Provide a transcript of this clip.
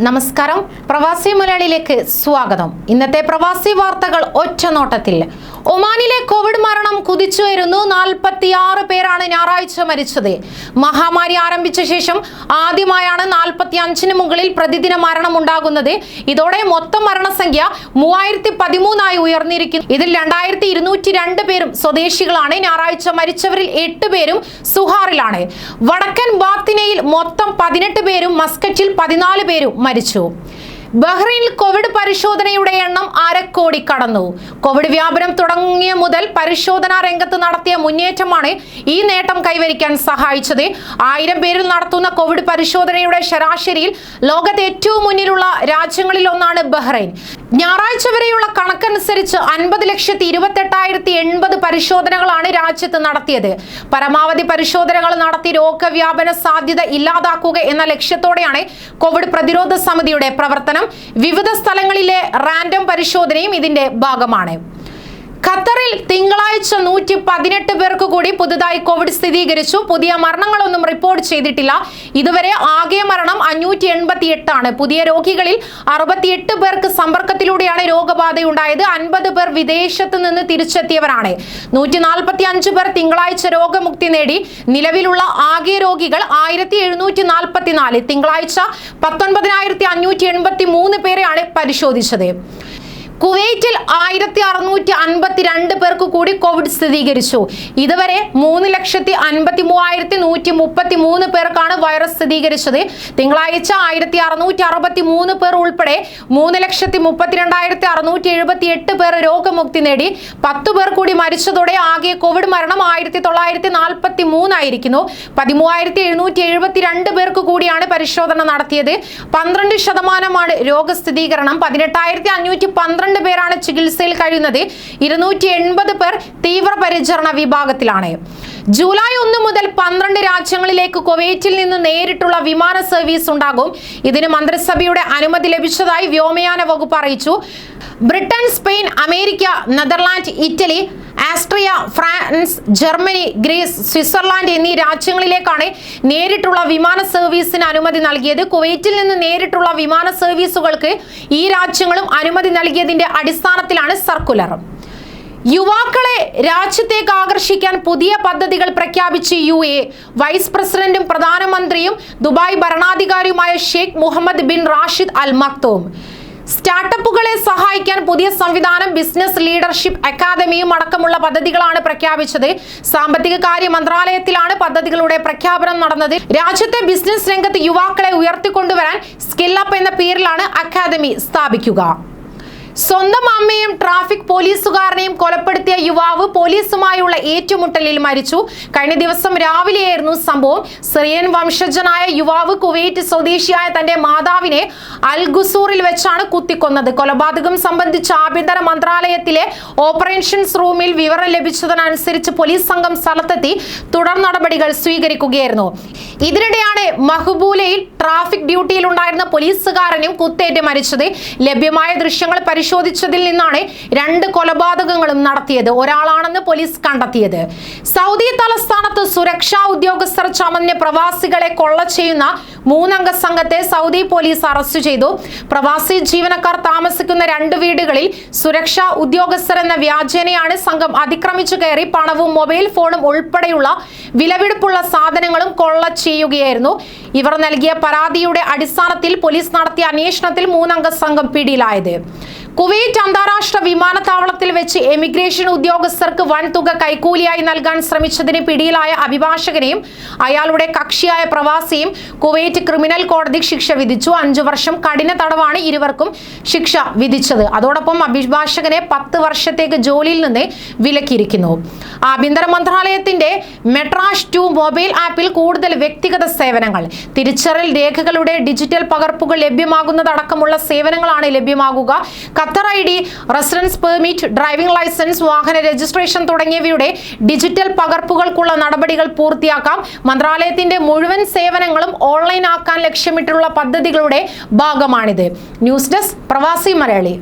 നമസ്കാരം. പ്രവാസി മലയാളിയിലേക്ക് സ്വാഗതം. ഇന്നത്തെ പ്രവാസി വാർത്തകൾ ഒറ്റ നോട്ടത്തിൽ ഒമാനിലെ കോവിഡ് മരണം കുതിച്ചുയരുന്നു. നാൽപ്പത്തിയാറ് പേരാണ് ഞായറാഴ്ച മരിച്ചത്. മഹാമാരി ആരംഭിച്ച ശേഷം ആദ്യമായാണ് നാൽപ്പത്തി അഞ്ചിന് മുകളിൽ പ്രതിദിന മരണം ഉണ്ടാകുന്നത് ഇതോടെ മൊത്തം മരണസംഖ്യ മൂവായിരത്തി പതിമൂന്നായി ഉയർന്നിരിക്കുന്നു. ഇതിൽ രണ്ടായിരത്തി ഇരുന്നൂറ്റി രണ്ട് പേരും സ്വദേശികളാണ്. ഞായറാഴ്ച മരിച്ചവരിൽ എട്ട് പേരും സുഹാറിലാണ്. വടക്കൻ ബാത്തിനയിൽ മൊത്തം പതിനെട്ട് പേരും മസ്കറ്റിൽ പതിനാല് പേരും മരിച്ചു. ബഹ്റൈനിൽ കോവിഡ് പരിശോധനയുടെ എണ്ണം അരക്കോടി കടന്നു. കോവിഡ് വ്യാപനം തുടങ്ങിയ മുതൽ പരിശോധനാ രംഗത്ത് നടത്തിയ മുന്നേറ്റമാണ് ഈ നേട്ടം കൈവരിക്കാൻ സഹായിച്ചത്. ആയിരം പേരിൽ നടത്തുന്ന കോവിഡ് പരിശോധനയുടെ ശരാശരിയിൽ ലോകത്തെ ഏറ്റവും മുന്നിലുള്ള രാജ്യങ്ങളിൽ ഒന്നാണ് ബഹ്റൈൻ. ഞായറാഴ്ച വരെയുള്ള കണക്കനുസരിച്ച് അൻപത് ലക്ഷത്തി ഇരുപത്തെട്ടായിരത്തി എൺപത് പരിശോധനകളാണ് രാജ്യത്ത് നടത്തിയത്. പരമാവധി പരിശോധനകൾ നടത്തി രോഗവ്യാപന സാധ്യത ഇല്ലാതാക്കുക എന്ന ലക്ഷ്യത്തോടെയാണ് കോവിഡ് പ്രതിരോധ സമിതിയുടെ പ്രവർത്തനം. വിവിധ സ്ഥലങ്ങളിലെ റാൻഡം പരിശോധനയും ഇതിന്റെ ഭാഗമാണ്. ഖത്തറിൽ തിങ്കളാഴ്ച നൂറ്റി പതിനെട്ട് പേർക്ക് കൂടി പുതുതായി കോവിഡ് സ്ഥിരീകരിച്ചു. പുതിയ മരണങ്ങളൊന്നും റിപ്പോർട്ട് ചെയ്തിട്ടില്ല. ഇതുവരെ ആകെ മരണം അഞ്ഞൂറ്റി എൺപത്തി എട്ടാണ് പുതിയ രോഗികളിൽ അറുപത്തിയെട്ട് പേർക്ക് സമ്പർക്കത്തിലൂടെയാണ് രോഗബാധയുണ്ടായത്. അൻപത് പേർ വിദേശത്ത് നിന്ന് തിരിച്ചെത്തിയവരാണ്. നൂറ്റി നാൽപ്പത്തി അഞ്ച് പേർ തിങ്കളാഴ്ച രോഗമുക്തി നേടി. നിലവിലുള്ള ആകെ രോഗികൾ ആയിരത്തി എഴുന്നൂറ്റി നാൽപ്പത്തിനാല് തിങ്കളാഴ്ച പത്തൊൻപതിനായിരത്തി അഞ്ഞൂറ്റി എൺപത്തി മൂന്ന് പേരെയാണ് പരിശോധിച്ചത്. കുവൈറ്റിൽ ആയിരത്തി അറുന്നൂറ്റി അൻപത്തി രണ്ട് പേർക്ക് കൂടി കോവിഡ് സ്ഥിരീകരിച്ചു. ഇതുവരെ മൂന്ന് ലക്ഷത്തി അൻപത്തി മൂവായിരത്തി നൂറ്റി മുപ്പത്തി മൂന്ന് പേർക്കാണ് വൈറസ് സ്ഥിരീകരിച്ചത്. തിങ്കളാഴ്ച ആയിരത്തി അറുന്നൂറ്റി അറുപത്തി മൂന്ന് പേർ ഉൾപ്പെടെ മൂന്ന് ലക്ഷത്തി മുപ്പത്തിരണ്ടായിരത്തി അറുന്നൂറ്റി എഴുപത്തി എട്ട് പേർ രോഗമുക്തി നേടി. പത്ത് പേർ കൂടി മരിച്ചതോടെ ആകെ കോവിഡ് മരണം ആയിരത്തി തൊള്ളായിരത്തി നാൽപ്പത്തി മൂന്നായിരിക്കുന്നു പതിമൂവായിരത്തി എഴുന്നൂറ്റി എഴുപത്തി രണ്ട് പേർക്ക് കൂടിയാണ് പരിശോധന നടത്തിയത്. പന്ത്രണ്ട് ശതമാനമാണ് രോഗസ്ഥിരീകരണം. പതിനെട്ടായിരത്തി അഞ്ഞൂറ്റി പന്ത്രണ്ട് പേരാണ് ചികിത്സയിൽ കഴിയുന്നത്. ഇരുന്നൂറ്റി എൺപത് പേർ തീവ്രപരിചരണ വിഭാഗത്തിലാണ്. ജൂലൈ ഒന്ന് മുതൽ പന്ത്രണ്ട് രാജ്യങ്ങളിലേക്ക് കുവൈറ്റിൽ നിന്ന് നേരിട്ടുള്ള വിമാന സർവീസ് ഉണ്ടാകും. ഇതിന് മന്ത്രിസഭയുടെ അനുമതി ലഭിച്ചതായി വ്യോമയാന വകുപ്പ് അറിയിച്ചു. Britain Spain America Netherland Italy Austria France Germany Greece Switzerland എന്നീ രാജ്യങ്ങളിലേക്കാണ് നേരിട്ടുള്ള വിമാന സർവീസിന് അനുമതി നൽകിയത്. കുവൈറ്റിൽ നിന്ന് നേരിട്ടുള്ള വിമാന സർവീസുകൾക്ക് ഈ രാജ്യങ്ങളും അനുമതി നൽകിയതിന്റെ അടിസ്ഥാനത്തിലാണ് സർക്കുലർ. യുവാക്കളെ രാജ്യത്തേക്ക് ആകർഷിക്കാൻ പുതിയ പദ്ധതികൾ പ്രഖ്യാപിച്ച് യു എ. വൈസ് പ്രസിഡന്റും പ്രധാനമന്ത്രിയും Dubai ഭരണാധികാരിയുമായ Sheikh Mohammed bin Rashid Al Maktoum സ്റ്റാർട്ടപ്പുകളെ സഹായിക്കാൻ പുതിയ സംവിധാനം ബിസിനസ് ലീഡർഷിപ്പ് അക്കാദമിയും അടക്കമുള്ള പദ്ധതികളാണ് പ്രഖ്യാപിച്ചത്. സാമ്പത്തിക കാര്യ മന്ത്രാലയത്തിലാണ് പദ്ധതികളുടെ പ്രഖ്യാപനം നടന്നത്. രാജ്യത്തെ ബിസിനസ് രംഗത്ത് യുവാക്കളെ ഉയർത്തിക്കൊണ്ടുവരാൻ സ്കില്ലപ്പ് എന്ന പേരിലാണ് അക്കാദമി സ്ഥാപിക്കുക. സ്വന്തം അമ്മയും ട്രാഫിക് പോലീസുകാരനെയും കൊലപ്പെടുത്തിയ യുവാവ് പോലീസുമായുള്ള ഏറ്റുമുട്ടലിൽ മരിച്ചു. കഴിഞ്ഞ ദിവസം രാവിലെയായിരുന്നു സംഭവം. സിറിയൻ വംശജനായ യുവാവ് കുവൈറ്റ് സ്വദേശിയായ തന്റെ മാതാവിനെ അൽഗുസൂറിൽ വെച്ചാണ് കുത്തിക്കൊന്നത്. കൊലപാതകം സംബന്ധിച്ച് ആഭ്യന്തര മന്ത്രാലയത്തിലെ ഓപ്പറേഷൻസ് റൂമിൽ വിവരം ലഭിച്ചതിനനുസരിച്ച് പോലീസ് സംഘം സ്ഥലത്തെത്തി തുടർ നടപടികൾ സ്വീകരിക്കുകയായിരുന്നു. ഇതിനിടെയാണ് മഹബൂലയിൽ ട്രാഫിക് ഡ്യൂട്ടിയിലുണ്ടായിരുന്ന പോലീസുകാരനും കുത്തേറ്റ് മരിച്ചത്. ലഭ്യമായ ദൃശ്യങ്ങൾ പരിശോധിച്ചതിൽ നിന്നാണ് രണ്ട് കൊലപാതകങ്ങളും നടത്തിയത്. ഒരാളാണെന്ന് പോലീസ് കണ്ടെത്തിയത്. സൗദി തലസ്ഥാനത്ത് സുരക്ഷാ ഉദ്യോഗസ്ഥർ ചമഞ്ഞ് പ്രവാസികളെ കൊള്ള ചെയ്യുന്ന മൂന്നംഗ സംഘത്തെ സൗദി പോലീസ് അറസ്റ്റ് ചെയ്തു. പ്രവാസി ജീവനക്കാർ താമസിക്കുന്ന രണ്ട് വീടുകളിൽ സുരക്ഷാ ഉദ്യോഗസ്ഥർ എന്ന വ്യാജേനയാണ് സംഘം അതിക്രമിച്ചു കയറി പണവും മൊബൈൽ ഫോണും ഉൾപ്പെടെയുള്ള വിലപിടിപ്പുള്ള സാധനങ്ങളും കൊള്ള ചെയ്യുകയായിരുന്നു. ഇവർ നൽകിയ പരാതിയുടെ അടിസ്ഥാനത്തിൽ പോലീസ് നടത്തിയ അന്വേഷണത്തിൽ മൂന്നംഗ സംഘം പിടിയിലായത്. കുവൈറ്റ് അന്താരാഷ്ട്ര വിമാനത്താവളത്തിൽ വെച്ച് എമിഗ്രേഷൻ ഉദ്യോഗസ്ഥർക്ക് വൻ തുക കൈക്കൂലിയായി നൽകാൻ ശ്രമിച്ചതിന് പിടിയിലായ അഭിഭാഷകനെയും അയാളുടെ കക്ഷിയായ പ്രവാസിയും കുവൈറ്റ് ക്രിമിനൽ കോടതി ശിക്ഷ വിധിച്ചു. അഞ്ചു വർഷം കഠിന തടവാണ് ഇരുവർക്കും ശിക്ഷ വിധിച്ചത്. അതോടൊപ്പം അഭിഭാഷകനെ പത്ത് വർഷത്തേക്ക് ജോലിയിൽ നിന്ന് വിലക്കിയിരിക്കുന്നു. ആഭ്യന്തര മന്ത്രാലയത്തിന്റെ മെട്രാഷ് ടു മൊബൈൽ ആപ്പിൽ കൂടുതൽ വ്യക്തിഗത സേവനങ്ങൾ. തിരിച്ചറിയൽ രേഖകളുടെ ഡിജിറ്റൽ പകർപ്പുകൾ ലഭ്യമാകുന്നതടക്കമുള്ള സേവനങ്ങളാണ് ലഭ്യമാകുക. Qatar I D residence permit driving licence വാഹന രജിസ്ട്രേഷൻ തുടങ്ങിയവയുടെ ഡിജിറ്റൽ പകർപ്പുകൾക്കുള്ള നടപടികൾ പൂർത്തിയാക്കാം. മന്ത്രാലയത്തിന്റെ മുഴുവൻ സേവനങ്ങളും ഓൺലൈൻ ആക്കാൻ ലക്ഷ്യമിട്ടുള്ള പദ്ധതികളുടെ ഭാഗമാണിത്. ന്യൂസ് ഡെസ്ക് പ്രവാസി മലയാളി.